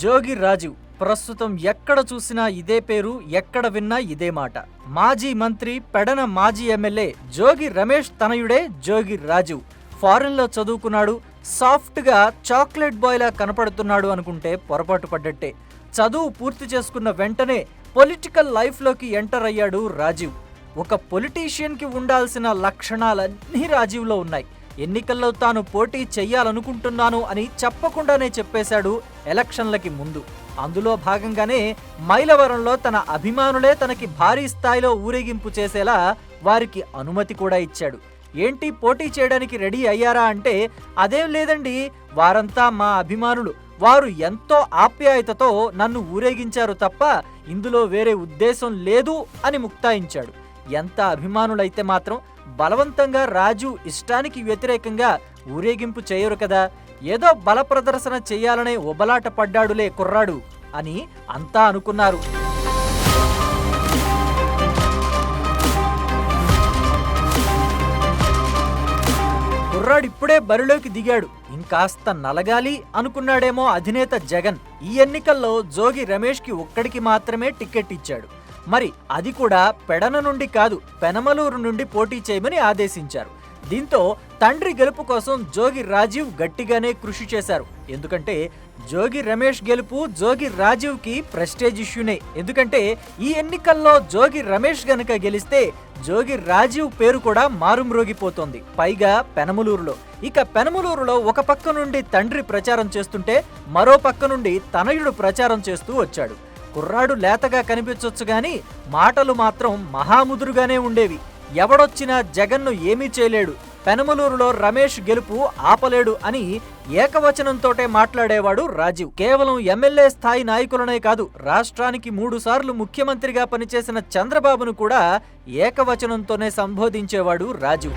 జోగి రాజు ప్రస్తుతం ఎక్కడ చూసినా ఇదే పేరు ఎక్కడ విన్నా ఇదే మాట. మాజీ మంత్రి పెడన మాజీ ఎమ్మెల్యే జోగి రమేష్ తనయుడే జోగి రాజు. ఫారెన్లో చదువుకున్నాడు సాఫ్ట్గా చాక్లెట్ బాయ్లా కనపడుతున్నాడు అనుకుంటే పొరపాటు పడ్డట్టే. చదువు పూర్తి చేసుకున్న వెంటనే పొలిటికల్ లైఫ్లోకి ఎంటర్ అయ్యాడు రాజీవ్. ఒక పొలిటీషియన్కి ఉండాల్సిన లక్షణాలన్నీ రాజీవ్లో ఉన్నాయి. ఎన్నికల్లో తాను పోటీ చెయ్యాలనుకుంటున్నాను అని చెప్పకుండానే చెప్పేశాడు ఎలక్షన్లకి ముందు. అందులో భాగంగానే మైలవరంలో తన అభిమానులే తనకి భారీ స్థాయిలో ఊరేగింపు చేసేలా వారికి అనుమతి కూడా ఇచ్చాడు. ఏంటి పోటీ చేయడానికి రెడీ అయ్యారా అంటే అదేం లేదండి వారంతా మా అభిమానులు. వారు ఎంతో ఆప్యాయతతో నన్ను ఊరేగించారు తప్ప ఇందులో వేరే ఉద్దేశం లేదు అని ముక్తాయించాడు. ఎంత అభిమానులైతే మాత్రం బలవంతంగా రాజు ఇష్టానికి వ్యతిరేకంగా ఊరేగింపు చేయరు కదా. ఏదో బల ప్రదర్శన చేయాలనే ఉబలాట పడ్డాడులే కుర్రాడు అని అంతా అనుకున్నారు. కుర్రాడు ఇప్పుడే బరిలోకి దిగాడు. ఇంకాస్త నలగాలి అనుకున్నాడేమో అధినేత జగన్. ఈ ఎన్నికల్లో జోగి రమేష్కి ఒక్కడికి మాత్రమే టికెట్ ఇచ్చాడు. మరి అది కూడా పెడన నుండి కాదు పెనమలూరు నుండి పోటీ చేయమని ఆదేశించారు. దీంతో తండ్రి గెలుపు కోసం జోగి రాజీవ్ గట్టిగానే కృషి చేశారు. ఎందుకంటే జోగి రమేష్ గెలుపు జోగి రాజీవ్కి ప్రెస్టేజ్ ఇష్యూనే. ఎందుకంటే ఈ ఎన్నికల్లో జోగి రమేష్ గనక గెలిస్తే జోగి రాజీవ్ పేరు కూడా మారుమ్రోగిపోతోంది. పైగా పెనమలూరులో. ఇక పెనమలూరులో ఒక పక్క నుండి తండ్రి ప్రచారం చేస్తుంటే మరో పక్క నుండి తనయుడు ప్రచారం చేస్తూ వచ్చాడు. కుర్రాడు లేతగా కనిపించొచ్చు గాని మాటలు మాత్రం మహాముదురుగానే ఉండేవి. ఎవడొచ్చినా జగన్ను ఏమీ చేయలేడు. పెనమలూరులో రమేష్ గెలుపు ఆపలేడు అని ఏకవచనంతోటే మాట్లాడేవాడు రాజీవ్. కేవలం ఎమ్మెల్యే స్థాయి నాయకులనే కాదు రాష్ట్రానికి మూడుసార్లు ముఖ్యమంత్రిగా పనిచేసిన చంద్రబాబును కూడా ఏకవచనంతోనే సంబోధించేవాడు రాజీవ్.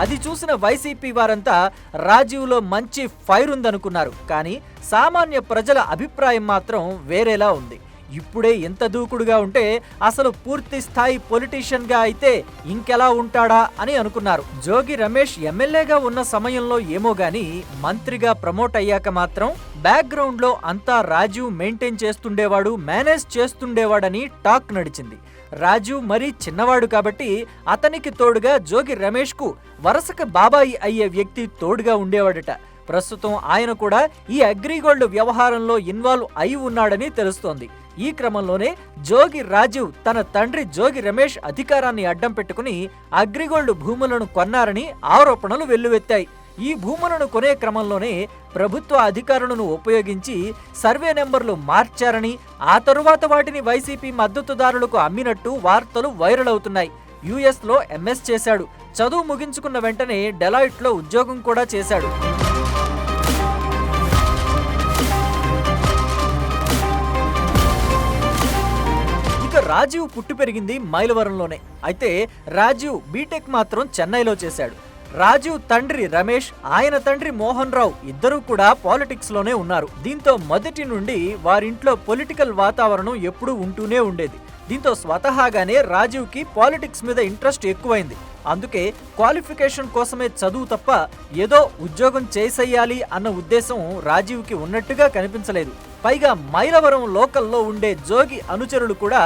అది చూసిన వైసీపీ వారంతా రాజీవ్లో మంచి ఫైర్ ఉందనుకున్నారు. కానీ సామాన్య ప్రజల అభిప్రాయం మాత్రం వేరేలా ఉంది. ఇప్పుడే ఎంత దూకుడుగా ఉంటే అసలు పూర్తి స్థాయి పొలిటీషియన్గా అయితే ఇంకెలా ఉంటాడా అని అనుకున్నారు. జోగి రమేష్ ఎమ్మెల్యేగా ఉన్న సమయంలో ఏమో గాని మంత్రిగా ప్రమోట్ అయ్యాక మాత్రం బ్యాక్గ్రౌండ్లో అంతా రాజీవ్ మెయింటైన్ చేస్తుండేవాడు మేనేజ్ చేస్తుండేవాడని టాక్ నడిచింది. రాజు మరీ చిన్నవాడు కాబట్టి అతనికి తోడుగా జోగి రమేష్కు బాబాయి అయ్యే వ్యక్తి తోడుగా ఉండేవాడట. ప్రస్తుతం ఆయన కూడా ఈ అగ్రిగోల్డ్ వ్యవహారంలో ఇన్వాల్వ్ అయి ఉన్నాడని తెలుస్తోంది. ఈ క్రమంలోనే జోగి రాజీవ్ తన తండ్రి జోగి రమేష్ అధికారాన్ని అడ్డం పెట్టుకుని అగ్రిగోల్డ్ భూములను కొన్నారని ఆరోపణలు వెల్లువెత్తాయి. ఈ భూములను కొనే క్రమంలోనే ప్రభుత్వ అధికారులను ఉపయోగించి సర్వే నెంబర్లు మార్చారని ఆ తరువాత వాటిని వైసీపీ మద్దతుదారులకు అమ్మినట్టు వార్తలు వైరల్ అవుతున్నాయి. యుఎస్లో ఎంఎస్ చేశాడు. చదువు ముగించుకున్న వెంటనే డెలాయిట్లో ఉద్యోగం కూడా చేశాడు. రాజీవ్ పుట్టి పెరిగింది మైలవరంలోనే. అయితే రాజీవ్ బీటెక్ మాత్రం చెన్నైలో చేశాడు. రాజీవ్ తండ్రి రమేష్ ఆయన తండ్రి మోహన్ రావు ఇద్దరూ కూడా పాలిటిక్స్లోనే ఉన్నారు. దీంతో మొదటి నుండి వారింట్లో పొలిటికల్ వాతావరణం ఎప్పుడూ ఉంటూనే ఉండేది. దీంతో స్వతహాగానే రాజీవ్కి పాలిటిక్స్ మీద ఇంట్రెస్ట్ ఎక్కువైంది. అందుకే క్వాలిఫికేషన్ కోసమే చదువు తప్ప ఏదో ఉద్యోగం చేసేయాలి అన్న ఉద్దేశం రాజీవ్కి ఉన్నట్టుగా కనిపించలేదు. పైగా మైలవరం లోకల్లో ఉండే జోగి అనుచరులు కూడా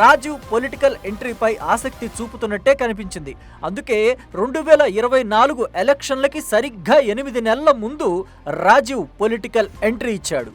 రాజీవ్ పొలిటికల్ ఎంట్రీపై ఆసక్తి చూపుతున్నట్టే కనిపించింది. అందుకే రెండు వేల ఇరవై నాలుగు ఎలక్షన్లకి సరిగ్గా ఎనిమిది నెలల ముందు రాజీవ్ పొలిటికల్ ఎంట్రీ ఇచ్చాడు.